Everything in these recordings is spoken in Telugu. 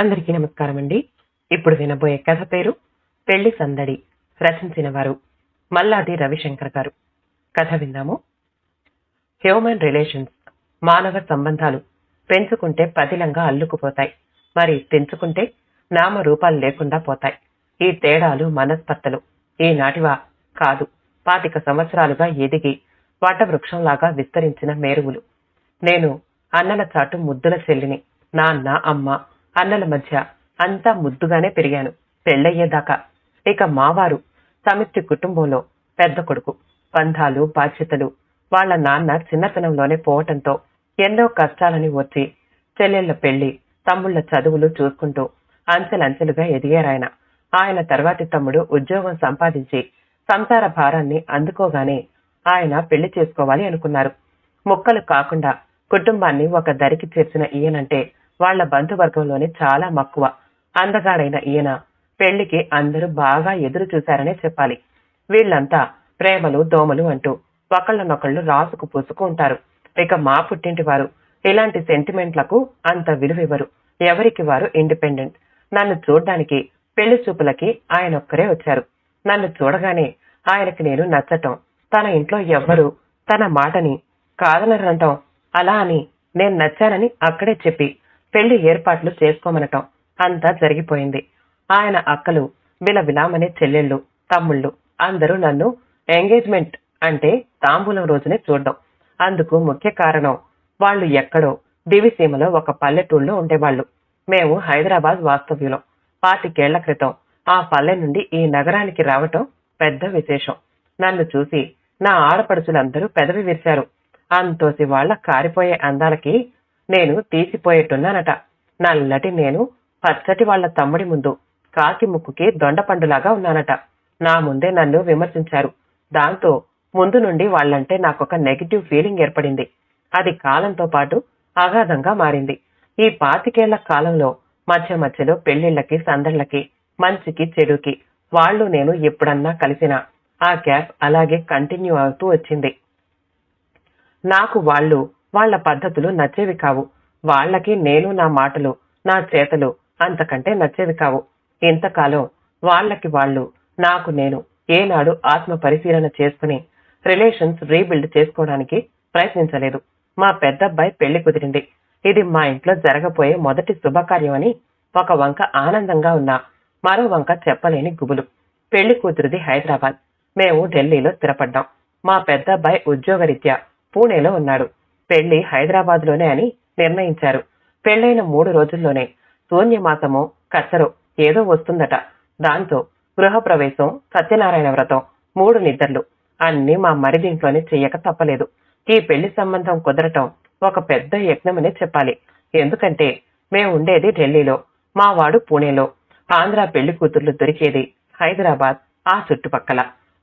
అందరికీ నమస్కారం అండి ఇప్పుడు వినబోయే కథ పేరు పెళ్ళి సందడి. రచించిన వారు మల్లాది రవిశంకర్ గారు. కథ విందాము. హ్యూమన్ రిలేషన్స్ మానవ సంబంధాలు పెంచుకుంటే పదిలంగా అల్లుకుపోతాయి. మరి తెంచుకుంటే నామ రూపాలు లేకుండా పోతాయి. ఈ తేడాలు మనస్పర్తలు ఈనాటివా కాదు. పాతిక సంవత్సరాలుగా ఎదిగి వటవృక్షంలాగా విస్తరించిన మేరువులు. నేను అన్నల చాటు ముద్దుల చెల్లిని నాన్న అమ్మ అన్నల మధ్య అంతా ముద్దుగానే పెరిగాను. పెళ్ళయ్యేదాకా. ఇక మావారు సమిష్టి కుటుంబంలో పెద్ద కొడుకు బంధాలు బాధ్యతలు వాళ్ళ నాన్న చిన్నతనంలోనే పోవటంతో ఎన్నో కష్టాలని వచ్చి చెల్లెళ్ళ పెళ్ళి తమ్ముళ్ళ చదువులు చూసుకుంటూ అంచెలంచెలుగా ఎదిగారాయన. ఆయన తర్వాతి తమ్ముడు ఉద్యోగం సంపాదించి సంసార భారాన్ని అందుకోగానే ఆయన పెళ్ళి చేసుకోవాలి అనుకున్నారు. ముక్కలు కాకుండా కుటుంబాన్ని ఒక దరికి చేర్చిన ఈయనంటే వాళ్ళ బంధువర్గంలోనే చాలా మక్కువ. అందగాడైన ఈయన పెళ్ళికి అందరూ బాగా ఎదురు చూశారనే చెప్పాలి. వీళ్ళంతా ప్రేమలు దోమలు అంటూ ఒకళ్ళనొకళ్ళు రాసుకు పూసుకు ఉంటారు. ఇక మా పుట్టింటి వారు ఇలాంటి సెంటిమెంట్లకు అంత విలువివ్వరు. ఎవరికి వారు ఇండిపెండెంట్? నన్ను చూడ్డానికి పెళ్ళి చూపులకి ఆయన ఒక్కరే వచ్చారు. నన్ను చూడగానే ఆయనకి నేను నచ్చటం తన ఇంట్లో ఎవ్వరు తన మాటని కాదనరంటం అలా అని నేను నచ్చానని అక్కడే చెప్పి పెళ్ళి ఏర్పాట్లు చేసుకోమనటం అంతా జరిగిపోయింది. ఆయన అక్కలు విలవిలామనే చెల్లెళ్ళు తమ్ముళ్ళు అందరూ నన్ను ఎంగేజ్మెంట్ అంటే తాంబూలం రోజునే చూడడం. అందుకు ముఖ్య కారణం వాళ్ళు ఎక్కడో దివిసీమలో ఒక పల్లెటూళ్ళలో ఉండేవాళ్ళు. మేము హైదరాబాద్ వాస్తవ్యులం. పాతికేళ్ళ క్రితం ఆ పల్లె నుండి ఈ నగరానికి రావటం పెద్ద విశేషం. నన్ను చూసి నా ఆడపడుచులందరూ పెదవి విరిచారు అంతోసి వాళ్ళ కారిపోయే అందాలకి నేను తీసిపోయేట్టున్నానట. నల్లటి నేను పచ్చటి వాళ్ళ తమ్ముడి ముందు కాకి ముక్కుకి దొండపండులాగా ఉన్నానట. నా ముందే నన్ను విమర్శించారు. దాంతో ముందు నుండి వాళ్ళంటే నాకొక నెగిటివ్ ఫీలింగ్ ఏర్పడింది. అది కాలంతో పాటు అగాధంగా మారింది. ఈ పాతికేళ్ళ కాలంలో మధ్య మధ్యలో పెళ్ళిళ్ళకి సందళ్ళకి మంచికి చెడుకి వాళ్ళు నేను ఎప్పుడన్నా కలిసినా ఆ గ్యాప్ అలాగే కంటిన్యూ అవుతూ వచ్చింది. నాకు వాళ్ళు వాళ్ళ పద్ధతులు నచ్చేవి కావు. వాళ్ళకి నేను నా మాటలు నా చేతలు అంతకంటే నచ్చేవి కావు. ఇంతకాలం వాళ్ళకి వాళ్ళు నాకు నేను ఏనాడు ఆత్మ పరిశీలన చేసుకుని రిలేషన్స్ రీబిల్డ్ చేసుకోవడానికి ప్రయత్నించలేదు. మా పెద్దబ్బాయి పెళ్ళి కుదిరింది. ఇది మా ఇంట్లో జరగబోయే మొదటి శుభకార్యం అని ఒక వంక ఆనందంగా ఉన్నా మరో వంక చెప్పలేని గుబులు. పెళ్ళి కూతురిది హైదరాబాద్. మేము ఢిల్లీలో స్థిరపడ్డాం. మా పెద్దబ్బాయి ఉద్యోగరీత్యా పూణేలో ఉన్నాడు. పెళ్ళి హైదరాబాద్లోనే అని నిర్ణయించారు. పెళ్ళైన మూడు రోజుల్లోనే శూన్యమాసమో కచ్చరో ఏదో వస్తుందట. దాంతో గృహప్రవేశం సత్యనారాయణ వ్రతం మూడు నిద్రలు. అన్ని మా మరిదింట్లోనే చెయ్యక తప్పలేదు. ఈ పెళ్ళి సంబంధం కుదరటం ఒక పెద్ద యజ్ఞమనే చెప్పాలి. ఎందుకంటే మేము ఉండేది ఢిల్లీలో మా వాడు పూణేలో. ఆంధ్ర పెళ్ళి కూతుర్లు దొరికేది హైదరాబాద్ ఆ చుట్టుపక్కల.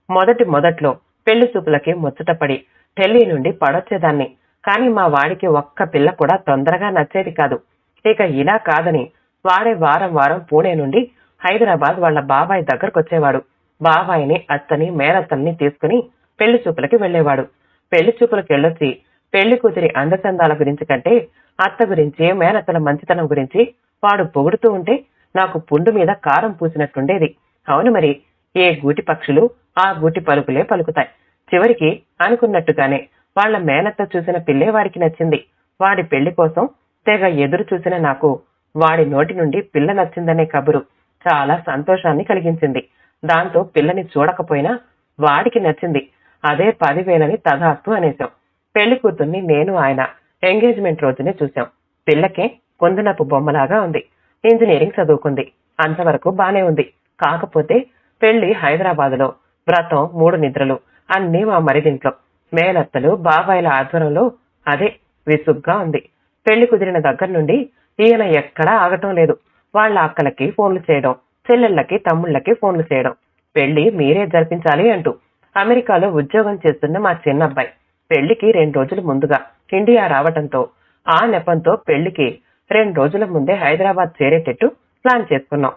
మొదటి మొదట్లో పెళ్ళి చూపులకి ముచ్చటపడి ఢిల్లీ నుండి పడొచ్చేదాన్ని. కానీ మా వాడికి ఒక్క పిల్ల కూడా తొందరగా నచ్చేది కాదు. ఇక ఇలా కాదని వాడే వారం వారం పూణే నుండి హైదరాబాద్ వాళ్ళ బాబాయ్ దగ్గరకొచ్చేవాడు. బాబాయిని అత్తని మేనత్తల్ని తీసుకుని పెళ్ళి చూపులకి వెళ్ళేవాడు పెళ్ళి చూపులకెళ్ళొచ్చి పెళ్ళి కూతురి అందచందాల గురించి కంటే అత్త గురించి మేనత్తల మంచితనం గురించి వాడు పొగుడుతూ ఉంటే నాకు పుండు మీద కారం పూసినట్టుండేది. అవును మరి ఏ గూటి పక్షులు ఆ గూటి పలుకులే పలుకుతాయి. చివరికి అనుకున్నట్టుగానే వాళ్ళ మేనత్త చూసిన పిల్లే వాడికి నచ్చింది. వాడి పెళ్ళి కోసం తెగ ఎదురు చూసిన నాకు వాడి నోటి నుండి పిల్ల నచ్చిందనే కబురు చాలా సంతోషాన్ని కలిగించింది. దాంతో పిల్లని చూడకపోయినా వాడికి నచ్చింది. అదే పదివేలని తదాస్తు అనేశాం. పెళ్ళి కూతుర్ని నేను ఆయన ఎంగేజ్మెంట్ రోజునే చూశాం. పిల్లకే పొందినపు బొమ్మలాగా ఉంది. ఇంజనీరింగ్ చదువుకుంది. అంతవరకు బానే ఉంది. కాకపోతే పెళ్ళి హైదరాబాద్లో వ్రతం మూడు నిద్రలు అన్ని మా మరిదింట్లో. మేనత్తలు బాబాయిల ఆధ్వర్యంలో అదే విసుగ్గా ఉంది. పెళ్ళి కుదిరిన దగ్గర నుండి ఈయన ఎక్కడా ఆగటం లేదు. వాళ్ళ అక్కలకి ఫోన్లు చేయడం చెల్లెళ్ళకి తమ్ముళ్ళకి ఫోన్లు చేయడం. పెళ్ళి మీరే జరిపించాలి అంటూ అమెరికాలో ఉద్యోగం చేస్తున్న మా చిన్నబ్బాయి. పెళ్ళికి రెండు రోజుల ముందుగా ఇండియా రావటంతో ఆ నెపంతో పెళ్ళికి రెండు రోజుల ముందే హైదరాబాద్ చేరేటట్టు ప్లాన్ చేసుకున్నాం.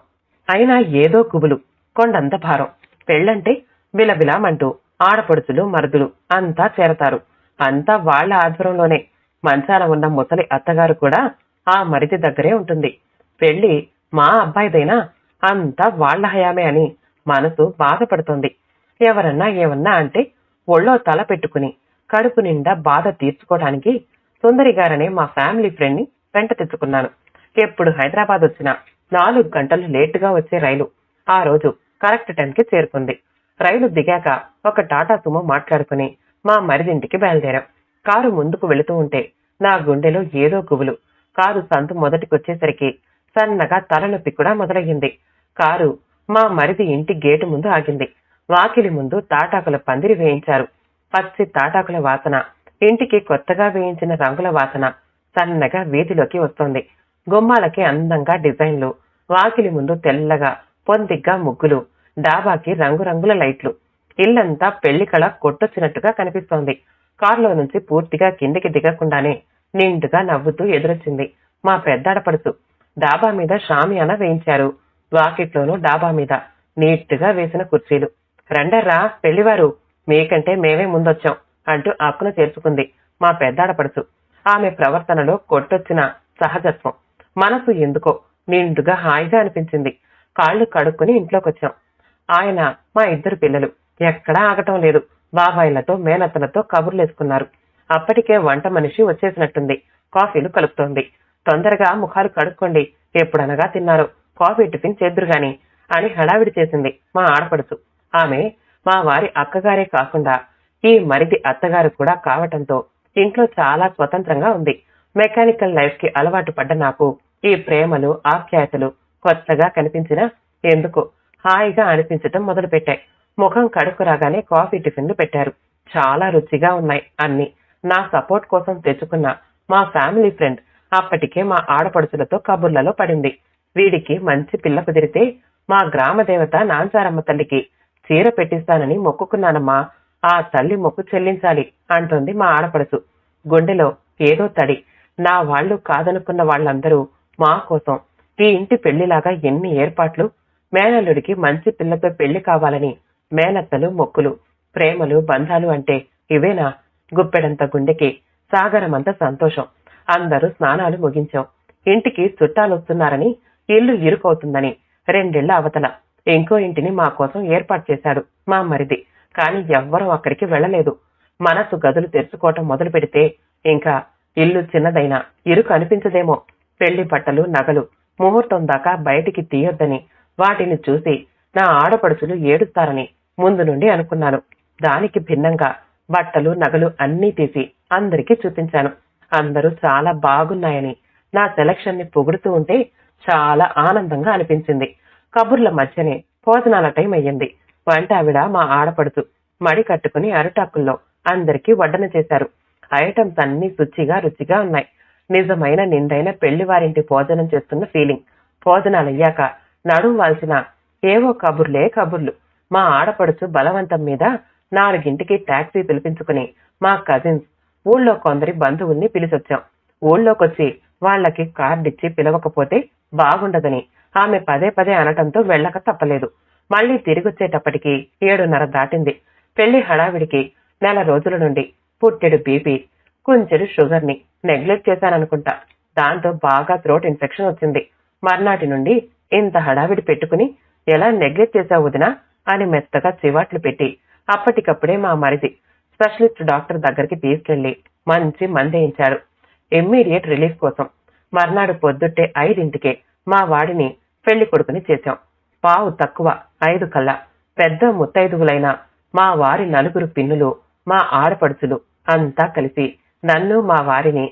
అయినా ఏదో కుబులు కొండంత భారం. పెళ్ళంటే విలవిలామంటూ ఆడపడుచులు మరుదులు అంతా చేరతారు. అంతా వాళ్ళ ఆధ్వర్యంలోనే. మంచాన ఉన్న ముసలి అత్తగారు కూడా ఆ మరిది దగ్గరే ఉంటుంది. పెళ్ళి మా అబ్బాయిదైనా అంతా వాళ్ళ హయామే అని మనసు బాధపడుతోంది. ఎవరన్నా ఏమన్నా అంటే ఒళ్ళో తల పెట్టుకుని కడుపు నిండా బాధ తీర్చుకోవడానికి సుందరి గారనే మా ఫ్యామిలీ ఫ్రెండ్ని వెంట తెచ్చుకున్నాను. ఎప్పుడు హైదరాబాద్ వచ్చినా నాలుగు గంటలు లేటుగా వచ్చే రైలు ఆ రోజు కరెక్ట్ టైంకి చేరుకుంది. రైలు దిగాక ఒక టాటా సుమో మాట్లాడుకుని మా మరిదింటికి బయలుదేరాం. కారు ముందుకు వెళుతూ ఉంటే నా గుండెలో ఏదో గుబులు. కారు సందు మొదటికొచ్చేసరికి సన్నగా తలనొప్పి కూడా మొదలయ్యింది. కారు మా మరిది ఇంటి గేటు ముందు ఆగింది. వాకిలి ముందు తాటాకుల పందిరి వేయించారు. పచ్చి తాటాకుల వాసన ఇంటికి కొత్తగా వేయించిన రంగుల వాసన సన్నగా వీధిలోకి వస్తోంది. గుమ్మాలకి అందంగా డిజైన్లు వాకిలి ముందు తెల్లగా పొందిగ్గా ముగ్గులు డాబాకి రంగురంగుల లైట్లు. ఇల్లంతా పెళ్ళి కళ కొట్టొచ్చినట్టుగా కనిపిస్తోంది. కారులో నుంచి పూర్తిగా కిందికి దిగకుండానే నిండుగా నవ్వుతూ ఎదురొచ్చింది. మా పెద్దాడపడుచు డాబా మీద షామియానా వేయించారు. వాకిట్లోనూ డాబా మీద నీట్గా వేసిన కుర్చీలు. రండర్రా పెళ్ళివారు మీకంటే మేమే ముందొచ్చాం అంటూ అక్కున చేర్చుకుంది మా పెద్దాడపడుచు ఆమె ప్రవర్తనలో కొట్టొచ్చిన సహజత్వం. మనసు ఎందుకో నిండుగా హాయిగా అనిపించింది. కాళ్ళు కడుక్కుని ఇంట్లోకొచ్చాం. ఆయన మా ఇద్దరు పిల్లలు. ఎక్కడా ఆగటం లేదు. బాబాయిలతో మేనత్తలతో కబుర్లేసుకున్నారు. అప్పటికే వంట మనిషి వచ్చేసినట్టుంది. కాఫీలు కలుపుతోంది. తొందరగా ముఖాలు కడుక్కోండి. ఎప్పుడనగా తిన్నారు. కాఫీ టిఫిన్ చేద్దురు గాని అని హడావిడి చేసింది మా ఆడపడుచు. ఆమె మా వారి అక్కగారే కాకుండా ఈ మరిది అత్తగారు కూడా కావటంతో ఇంట్లో చాలా స్వతంత్రంగా ఉంది. మెకానికల్ లైఫ్కి అలవాటు పడ్డ నాకు ఈ ప్రేమలు ఆప్యాయతలు కొత్తగా కనిపించినా ఎందుకో హాయిగా అనిపించటం మొదలుపెట్టాయి. ముఖం కడుక్కు రాగానే కాఫీ టిఫిన్లు పెట్టారు. చాలా రుచిగా ఉన్నాయి అన్ని. నా సపోర్ట్ కోసం తెచ్చుకున్న మా ఫ్యామిలీ ఫ్రెండ్ అప్పటికే మా ఆడపడుచులతో కబుర్లలో పడింది. వీడికి మంచి పిల్ల కుదిరితే మా గ్రామ దేవత నాంచారమ్మ తల్లికి చీర పెట్టిస్తానని మొక్కుకున్నానమ్మా. ఆ తల్లి మొక్కు చెల్లించాలి అంటోంది మా ఆడపడుచు. గుండెలో ఏదో తడి. నా వాళ్ళు కాదనుకున్న వాళ్ళందరూ మా కోసం. ఈ ఇంటి పెళ్ళిలాగా ఎన్ని ఏర్పాట్లు మేనల్లుడికి మంచి పిల్లతో పెళ్ళి కావాలని మేనత్తలు మొక్కులు ప్రేమలు బంధాలు అంటే ఇవేనా? గుప్పెడంత గుండెకి సాగరమంత సంతోషం. అందరూ స్నానాలు ముగించాం. ఇంటికి చుట్టాలు వస్తున్నారని ఇల్లు ఇరుకవుతుందని రెండేళ్ళ అవతల. ఇంకో ఇంటిని మా కోసం ఏర్పాటు చేశాడు మా మరిది. కాని ఎవ్వరం అక్కడికి వెళ్ళలేదు. మనసు గదులు తెరుచుకోవటం మొదలు పెడితే ఇంకా ఇల్లు చిన్నదైనా ఇరుకు అనిపించదేమో. పెళ్ళి బట్టలు నగలు ముహూర్తం దాకా బయటికి తీయొద్దని వాటిని చూసి నా ఆడపడుచులు ఏడుస్తారని ముందు నుండి అనుకున్నాను. దానికి భిన్నంగా బట్టలు నగలు అన్నీ తీసి అందరికీ చూపించాను. అందరూ చాలా బాగున్నాయని నా సెలక్షన్ని పొగుడుతూ ఉంటే చాలా ఆనందంగా అనిపించింది. కబుర్ల మధ్యనే భోజనాల టైం అయ్యింది. వంట ఆవిడ మా ఆడపడుచు మడి కట్టుకుని అరిటాకుల్లో అందరికీ వడ్డన చేశారు. ఐటమ్స్ అన్ని శుచిగా రుచిగా ఉన్నాయి. నిజమైన నిండైన పెళ్ళి వారింటి భోజనం చేస్తున్న ఫీలింగ్. భోజనాలయ్యాక నడుం వాల్సిన ఏవో కబుర్లే కబుర్లు. మా ఆడపడుచు బలవంతం మీద నాలుగింటికి టాక్సీ పిలిపించుకుని మా కజిన్స్ ఊళ్ళో కొందరి బంధువుల్ని పిలిచొచ్చాం. ఊళ్ళోకొచ్చి వాళ్ళకి కార్డిచ్చి పిలవకపోతే బాగుండదని ఆమె పదే పదే అనటంతో వెళ్ళక తప్పలేదు. మళ్ళీ తిరిగొచ్చేటప్పటికి ఏడున్నర దాటింది. పెళ్ళి హడావిడికి నెల రోజుల నుండి పుట్టెడు బీపీ కుంచెడు షుగర్ని నెగ్లెక్ట్ చేశాననుకుంటా. దాంతో బాగా థ్రోట్ ఇన్ఫెక్షన్ వచ్చింది. మర్నాటి నుండి ఇంత హడావిడి పెట్టుకుని ఎలా నెగ్లెక్ట్ చేశావు వదినా అని మెత్తగా చివాట్లు పెట్టి. అప్పటికప్పుడే మా మరిది స్పెషలిస్ట్ డాక్టర్ దగ్గరికి తీసుకెళ్ళి మంచి మందేయించాడు ఇమ్మీడియట్ రిలీఫ్ కోసం. మర్నాడు పొద్దుట్టే ఐదింటికే మా వాడిని పెళ్ళి కొడుకుని చేశాం. పావు తక్కువ ఐదు కల్లా. పెద్ద ముత్తైదువులైన మా వారి నలుగురు పిన్నులు మా ఆడపడుచులు అంతా కలిసి నన్ను మా వారిని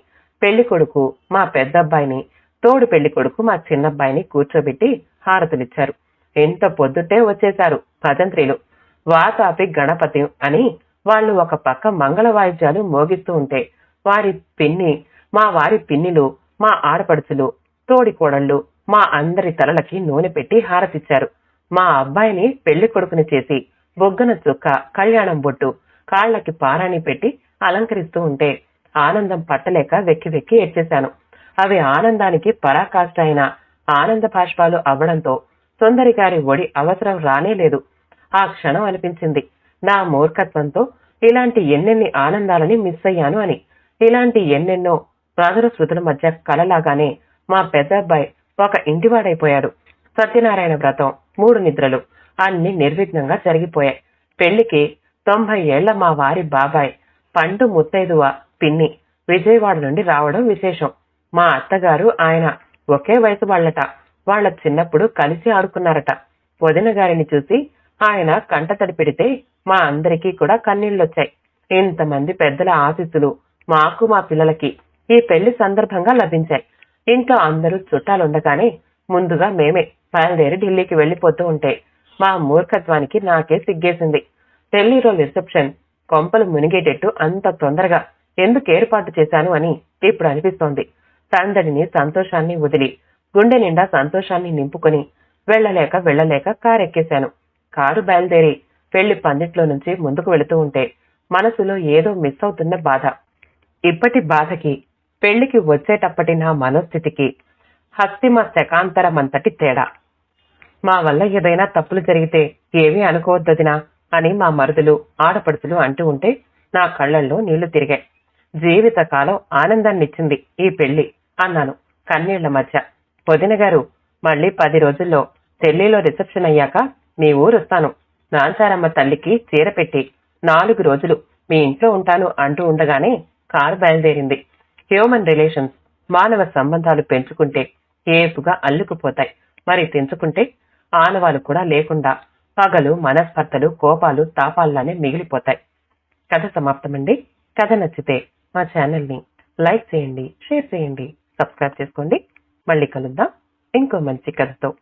పెళ్ళి కొడుకు మా పెద్దబ్బాయిని తోడు పెళ్ళి కొడుకు మా చిన్నబ్బాయిని కూర్చోబెట్టి హారతులిచ్చారు. ఎంత పొద్దుటే వచ్చేశారు భజంత్రీలు వాతాపి గణపతి అని వాళ్ళు ఒక పక్క మంగళ వాయిద్యాలు మోగిస్తూ ఉంటే వారి పిన్ని మా వారి పిన్నిలు మా ఆడపడుచులు తోడి కోడళ్ళు మా అందరి తలలకి నూనె పెట్టి హారతిచ్చారు. మా అబ్బాయిని పెళ్ళి కొడుకుని చేసి బొగ్గన చుక్క కళ్యాణం బొట్టు కాళ్ళకి పారాణి పెట్టి అలంకరిస్తూ ఉంటే ఆనందం పట్టలేక వెక్కి వెక్కి ఏడ్చేశాను. అవి ఆనందానికి పరాకాష్ట అయిన ఆనంద భాష్పాలు అవ్వడంతో సుందరి గారి ఒడి అవసరం రానే లేదు. ఆ క్షణం అనిపించింది. నా మూర్ఖత్వంతో ఇలాంటి ఎన్నెన్ని ఆనందాలని మిస్ అయ్యాను అని. ఇలాంటి ఎన్నెన్నో మధుర శృతుల మధ్య కలలాగానే మా పెద్ద అబ్బాయి ఒక ఇంటివాడైపోయాడు. సత్యనారాయణ వ్రతం మూడు నిద్రలు అన్ని నిర్విఘ్నంగా జరిగిపోయాయి. పెళ్ళికి తొంభై ఏళ్ళ మా వారి బాబాయ్ పండు ముత్తైదువ పిన్ని విజయవాడ నుండి రావడం విశేషం. మా అత్తగారు ఆయన ఒకే వయసు వాళ్ళట. వాళ్ళ చిన్నప్పుడు కలిసి ఆడుకున్నారట. వదిన గారిని చూసి ఆయన కంటతడి పెడితే మా అందరికీ కూడా కన్నీళ్ళొచ్చాయి ఇంతమంది పెద్దల ఆశీస్సులు మాకు మా పిల్లలకి ఈ పెళ్ళి సందర్భంగా లభించాయి. ఇంట్లో అందరూ చుట్టాలుండగానే ముందుగా మేమే బయలుదేరి ఢిల్లీకి వెళ్ళిపోతూ ఉంటే మా మూర్ఖత్వానికి నాకే సిగ్గేసింది. ఢిల్లీలో రిసెప్షన్ కొంపలు మునిగేటట్టు అంత తొందరగా ఎందుకు ఏర్పాటు చేశాను అని ఇప్పుడు అనిపిస్తోంది. సందడిని సంతోషాన్ని వదిలి గుండె నిండా సంతోషాన్ని నింపుకొని వెళ్ళలేక వెళ్ళలేక కారెక్కేశాను. కారు బయలుదేరి పెళ్ళి పందిట్లో నుంచి ముందుకు వెళుతూ ఉంటే మనసులో ఏదో మిస్ అవుతున్న బాధ. ఇప్పటి బాధకి పెళ్ళికి వచ్చేటప్పటి నా మనోస్థితికి హస్తిమ శకాంతరమంతటి తేడా. మా వల్ల ఏదైనా తప్పులు జరిగితే ఏమీ అనుకోవద్దదినా అని మా మరుదులు ఆడపడుచులు అంటూ ఉంటే నా కళ్ళల్లో నీళ్ళు తిరిగాయి. జీవితకాలం ఆనందాన్నిచ్చింది ఈ పెళ్ళి. అన్నాను. కన్నీళ్ళ మధ్య. వదిన గారు మళ్ళీ పది రోజుల్లో ఢిల్లీలో రిసెప్షన్ అయ్యాక మీ ఊరొస్తాను. నాంచారమ్మ తల్లికి చీర పెట్టి నాలుగు రోజులు మీ ఇంట్లో ఉంటాను అంటూ ఉండగానే కారు బయలుదేరింది. హ్యూమన్ రిలేషన్స్ మానవ సంబంధాలు పెంచుకుంటే ఏపుగా అల్లుకుపోతాయి. మరి తెంచుకుంటే ఆనవాలు కూడా లేకుండా పగలు మనస్పర్ధలు కోపాలు తాపాల్లానే మిగిలిపోతాయి. కథ సమాప్తమండి. కథ నచ్చితే మా ఛానల్ని లైక్ చేయండి షేర్ చేయండి. సబ్స్క్రైబ్ చేసుకోండి. మళ్ళీ కలుద్దాం. ఇంకో మంచి కథతో.